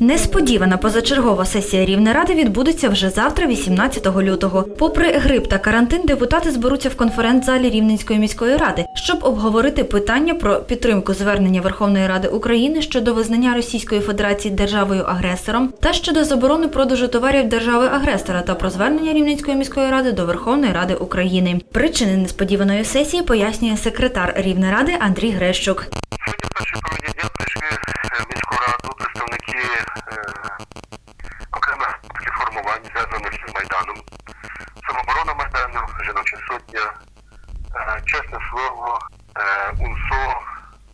Несподівана позачергова сесія Рівнеради відбудеться вже завтра, 18 лютого. Попри грип та карантин, депутати зберуться в конференц-залі Рівненської міської ради, щоб обговорити питання про підтримку звернення Верховної Ради України щодо визнання Російської Федерації державою-агресором та щодо заборони продажу товарів держави-агресора та про звернення Рівненської міської ради до Верховної Ради України. Причини несподіваної сесії пояснює секретар Рівнеради Андрій Грещук. Е, окремих таких формувань, зв'язаних з Майданом. Самоборона Майдану, Жіноча сотня, е, Чесне Слово, е, УНСО,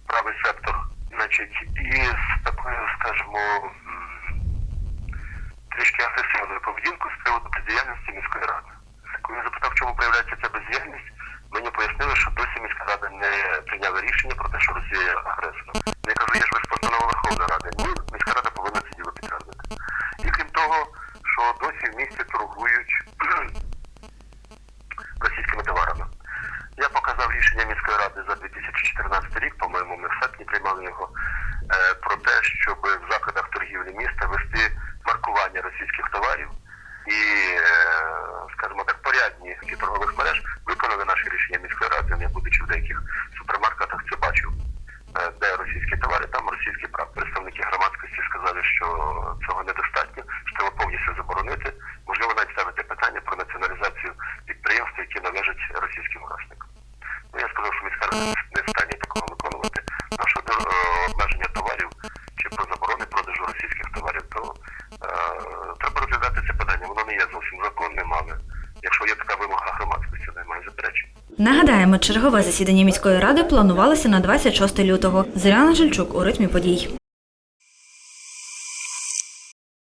правий сектор. Значить, і з такою, скажімо, трішки агресивною поведінкою з приводу бездіяльності міської ради. Коли я запитав, чому проявляється ця бездіяльність, мені пояснили, що досі міська рада не прийняла рішення про те, що Росія є агресором. Я кажу, є ж ви ж постанова Верховної Ради. Ні, міська рада повинна це діло підтвердити. І крім того, що досі в місті торгують російськими товарами. Я показав рішення міської ради за 2014 рік, по-моєму, ми в серпні приймали його, е, про те, щоб в закладах торгівлі міста вести маркування російських товарів. І, е, скажімо так, порядні торгових мереж виконали наше рішення міської ради. Я будучи в деяких це питання. Воно не є зовсім законним, але якщо є така вимога громадськості, немає заперечень. Нагадаємо, чергове засідання міської ради планувалося на 26 лютого. Зоряна Жильчук у ритмі подій.